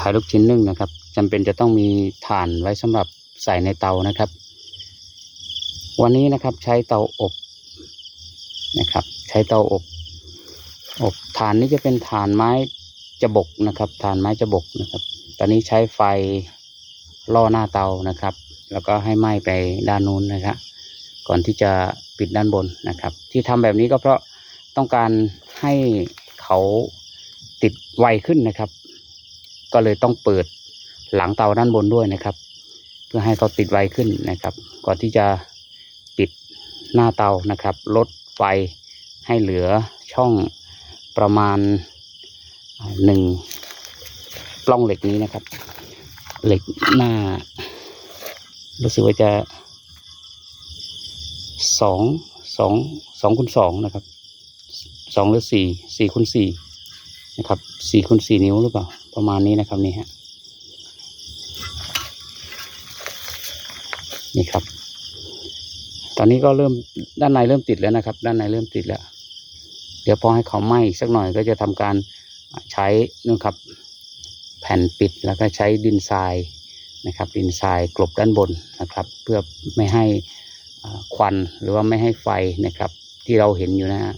ขายลูกชิ้นนึ่งนะครับจำเป็นจะต้องมีถ่านไว้สำหรับใส่ในเตานะครับ วันนี้นะครับใช้เตาอบนะครับ ใช้เตาอบอบถ่านนี้จะเป็นถ่านไม้จะบกนะครับถ่านไม้จะบกนะครับ ตอนนี้ใช้ไฟล่อหน้าเตานะครับ แล้วก็ให้ไหม้ไปด้านนู้นนะครับก่อนที่จะปิดด้านบนนะครับ ที่ทำแบบนี้ก็เพราะต้องการให้เขาติดไวขึ้นนะครับ ก็เลยต้องเปิดหลังเตาด้านบนด้วยนะครับ เพื่อให้เขาติดไวขึ้นนะครับ ก่อนที่จะปิดหน้าเตานะครับ ลดไฟให้เหลือช่องประมาณหนึ่งปล้องเหล็กนี้นะครับ เหล็กหน้า รู้สึกว่าจะสองสองสองคูณสองนะครับสองหรือสี่สี่คูณสี่นะครับสี่คูณสี่นิ้วหรือเปล่า ประมาณนี้นะครับนี่ฮะนี่ครับ ตอนนี้ก็เริ่มด้านในเริ่มติดแล้วนะครับ ด้านในเริ่มติดแล้ว เดี๋ยวพอให้เขาไหม้สักหน่อยก็จะทำการใช้นู่นครับ แผ่นปิดแล้วก็ใช้ดินทรายนะครับ ดินทรายกลบด้านบนนะครับ เพื่อไม่ให้ควันหรือว่าไม่ให้ไฟนะครับ ที่เราเห็นอยู่นะฮะ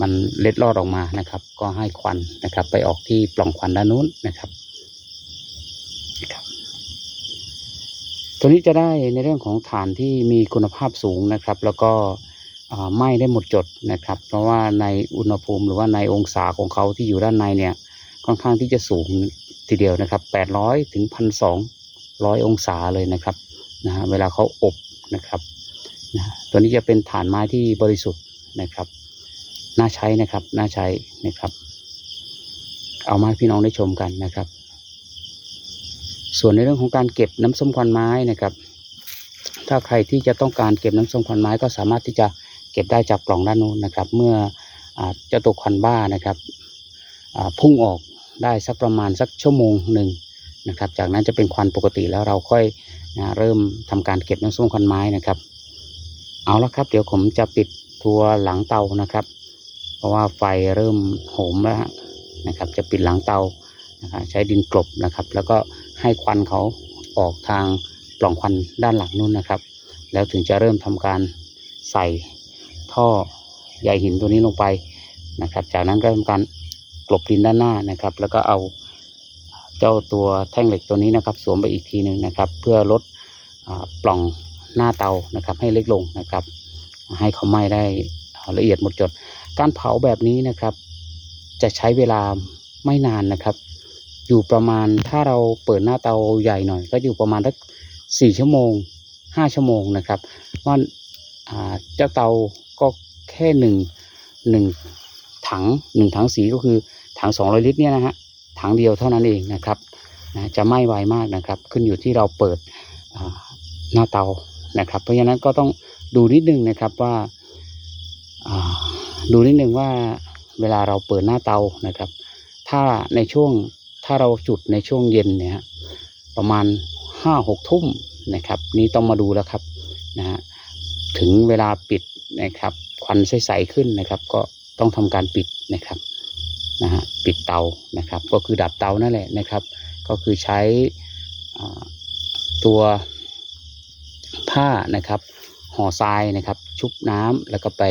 มันเล็ดลอดออกมานะครับ ก็ให้ควันนะครับ ไปออกที่ปล่องควันด้านนู้นนะครับตัวนี้จะได้ในเรื่องของฐานที่มีคุณภาพสูงนะครับ แล้วก็ไหม้ได้หมดจดนะครับ เพราะว่าในอุณหภูมิหรือว่าในองศาของเขาที่อยู่ด้านในเนี่ยค่อนข้างที่จะสูงทีเดียวนะครับ 800 ถึง 1,200 องศาเลยนะครับนะฮะเวลาเขาอบนะครับนะตัวนี้จะเป็นฐานไม้ที่บริสุทธิ์นะครับ น่าใช้นะครับ น่าใช้นะครับ เอามาให้พี่น้องได้ชมกันนะครับ ส่วนในเรื่องของการเก็บน้ำส้มควันไม้นะครับ ถ้าใครที่จะต้องการเก็บน้ำส้มควันไม้ก็สามารถที่จะเก็บได้จากปล่องด้านนู้นนะครับ เมื่ออาเจ้าตัวควันบ้านะครับพุ่งออกได้สักประมาณสักชั่วโมงหนึ่งนะครับ จากนั้นจะเป็นควันปกติแล้วเราค่อยนะเริ่มทำการเก็บน้ำส้มควันไม้นะครับ เอาละครับ เดี๋ยวผมจะปิดทัวร์หลังเตานะครับ ราะว่าไฟเริ่มโหมแล้วนะครับ จะปิดหลังเตานะครับใช้ดินกลบนะครับ แล้วก็ให้ควันเขาออกทางปล่องควันด้านหลังนู้นนะครับ แล้วถึงจะเริ่มทำการใส่ท่อใยหินตัวนี้ลงไปนะครับ จากนั้นก็ทำการกลบดินด้านหน้านะครับ แล้วก็เอาเจ้าตัวแท่งเหล็กตัวนี้นะครับ สวมไปอีกทีหนึ่งนะครับ เพื่อลดอปล่องหน้าเตานะครับ ให้เล็กลงนะครับ ให้เขาไหม้ได้ละเอียดหมดจด การเผาแบบนี้นะครับ จะใช้เวลาไม่นานนะครับ อยู่ประมาณถ้าเราเปิดหน้าเตาใหญ่หน่อย ก็อยู่ประมาณสักสี่ชั่วโมงห้าชั่วโมงนะครับว่าเจ้าเตาก็แค่หนึ่งหนึ่งถังหนึ่งถังสีก็คือถังสองร้อยลิตรเนี่ยนะฮะถังเดียวเท่านั้นเองนะครับนะจะไหม้ไวมากนะครับ ขึ้นอยู่ที่เราเปิดหน้าเตานะครับ เพราะฉะนั้นก็ต้องดูนิดนึงนะครับว่า ดูนิดนึงว่าเวลาเราเปิดหน้าเตานะครับ ถ้าในช่วงถ้าเราจุดในช่วงเย็นเนี่ยประมาณห้าหกทุ่มนะครับ นี่ต้องมาดูแล้วครับนะฮะถึงเวลาปิดนะครับ ควันใสๆขึ้นนะครับ ก็ต้องทำการปิดนะครับนะฮะปิดเตานะครับ ก็คือดับเตานั่นแหละนะครับ ก็คือใช้ตัวผ้านะครับห่อทรายนะครับ ชุบน้ำแล้วก็ไป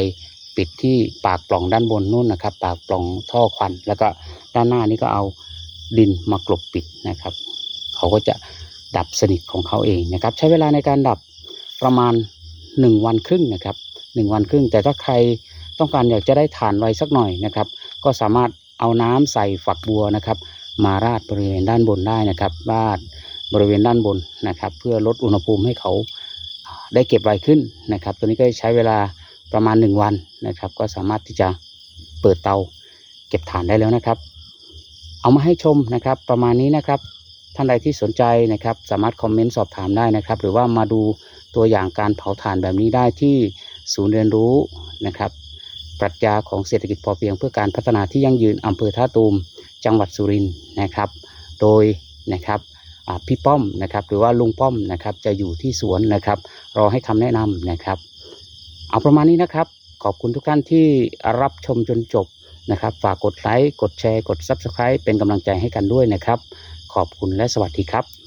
ปิดที่ปากปล่องด้านบนนู่นนะครับ ปากปล่องท่อควัน แล้วก็ด้านหน้านี้ก็เอาดินมากลบปิดนะครับ เขาก็จะดับสนิทของเขาเองนะครับ ใช้เวลาในการดับประมาณหนึ่งวันครึ่งนะครับหนึ่งวันครึ่ง แต่ถ้าใครต้องการอยากจะได้ฐานไวสักหน่อยนะครับ ก็สามารถเอาน้ำใส่ฝักบัวนะครับ มาราดบริเวณด้านบนได้นะครับราดบริเวณด้านบนนะครับ เพื่อลดอุณหภูมิให้เขาได้เก็บไวขึ้นนะครับ ตัวนี้ก็ใช้เวลา ประมาณ 1 วันนะครับ ก็สามารถที่จะเปิดเตาเก็บถ่านได้แล้วนะครับ เอามาให้ชมนะครับ ประมาณนี้นะครับ ท่านใดที่สนใจนะครับ สามารถคอมเมนต์สอบถามได้นะครับ หรือว่ามาดูตัวอย่างการเผาถ่านแบบนี้ได้ที่ศูนย์เรียนรู้นะครับ ปรัชญาของเศรษฐกิจพอเพียงเพื่อการพัฒนาที่ยั่งยืนอำเภอท่าตูม จังหวัดสุรินทร์นะครับ โดยนะครับพี่ป้อมนะครับ หรือว่าลุงป้อมนะครับ จะอยู่ที่สวนนะครับ รอให้คำแนะนำนะครับ เอาประมาณนี้นะครับ ขอบคุณทุกท่านที่รับชมจนจบนะครับ ฝากกดไลค์ กดแชร์ กด Subscribe เป็นกำลังใจให้กันด้วยนะครับ ขอบคุณและสวัสดีครับ